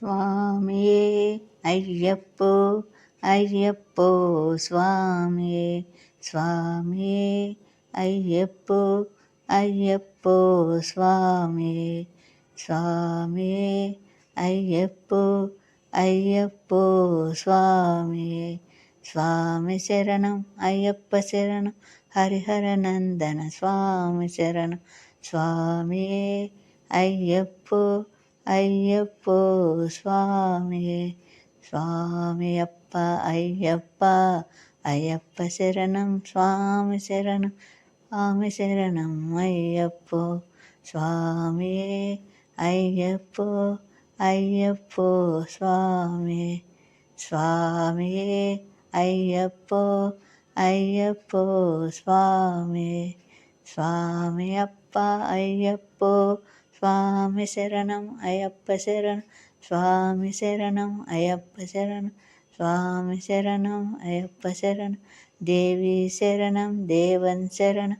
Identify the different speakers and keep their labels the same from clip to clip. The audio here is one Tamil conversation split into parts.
Speaker 1: சுவாமியே ஐயப்போ ஐயப்போ சுவாமியே சுவாமியே ஐயப்போ ஐயப்போ சுவாமியே சுவாமியே ஐயப்போ ஐயப்போ சுவாமியே சுவாமி சரணம் ஐயப்ப சரணம் ஹரிஹர நந்தன சுவாமி சரணம். சுவாமியே ஐயப்போ ஐயப்போ சுவாமி. சுவாமி அப்பா ஐயப்பா. ஐயப்ப சரணம் சுவாமி சரணம் சுவாமி சரணம் ஐயப்போ. சுவாமியே ஐயப்போ ஐயப்போ சுவாமி. சுவாமியே ஐயப்போ ஐயப்போ சுவாமி. சுவாமி அப்பா ஐயப்போ. స్వామి శరణం అయ్యప్ప శరణం స్వామి శరణం అయ్యప్ప శరణం స్వామి శరణం అయ్యప్ప శరణం దేవి శరణం దేవన్ శరణం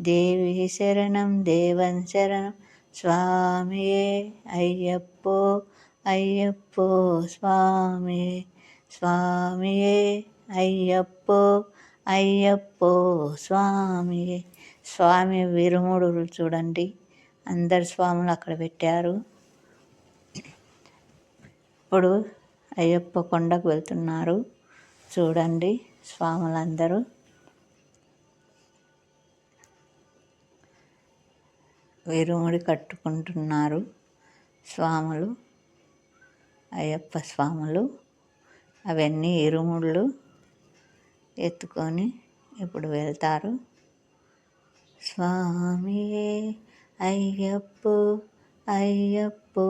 Speaker 1: దేవి శరణం దేవన్ శరణం. స్వామియే అయ్యప్పో అయ్యప్పో స్వామి స్వామియే అయ్యప్పో అయ్యప్పో స్వామి. స్వామి విరుముడు చూడండి. అందరు స్వాములు అక్కడ పెట్టారు. ఇప్పుడు అయ్యప్ప కొండకు వెళ్తున్నారు. చూడండి స్వాములందరూ. విరుముడి కట్టుకుంటున్నారు స్వాములు అయ్యప్ప స్వాములు. అవన్నీ ఇరుముళ్ళు ఎత్తుకొని ఇప్పుడు వెళ్తారు. స్వామి ஐயப்போ ஐயப்போ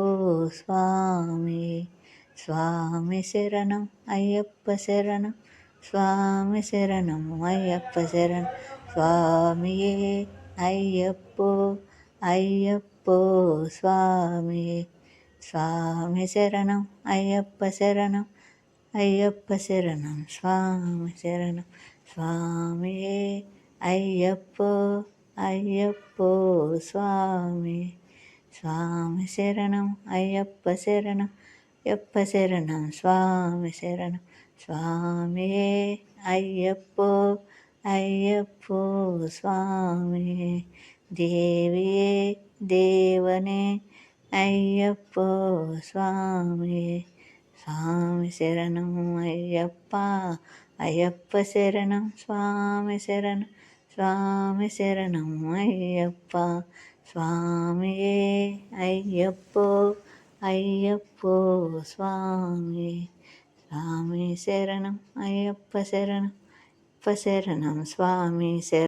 Speaker 1: சுவாமி. சுவாமி சரணம் ஐயப்ப சரணம். சுவாமி சரணம் ஐயப்ப சரணம். சுவாமியே ஐயப்போ ஐயப்போ சுவாமியே. சுவாமி சரணம் ஐயப்ப சரணம். ஐயப்ப சரணம் சுவாமி சரணம். சுவாமியே ஐயப்போ ஐயப்போ சுவாமி. சுவாமி சரணம் ஐயப்ப சரணம் எப்ப சரணம்? சுவாமி சரணம். சுவாமியே ஐயப்போ ஐயப்போ சுவாமியே. தேவியே தேவனே ஐயப்போ சுவாமியே. சுவாமி சரணம் ஐயப்பா ஐயப்ப சரணம் சுவாமி சரணம். స్వామి శరణం అయ్యప్ప. స్వామియే అయ్యప్పో అయ్యప్పో స్వామి స్వామి శరణం అయ్యప్ప శరణం అయ్యప్ప శరణం స్వామి శరణం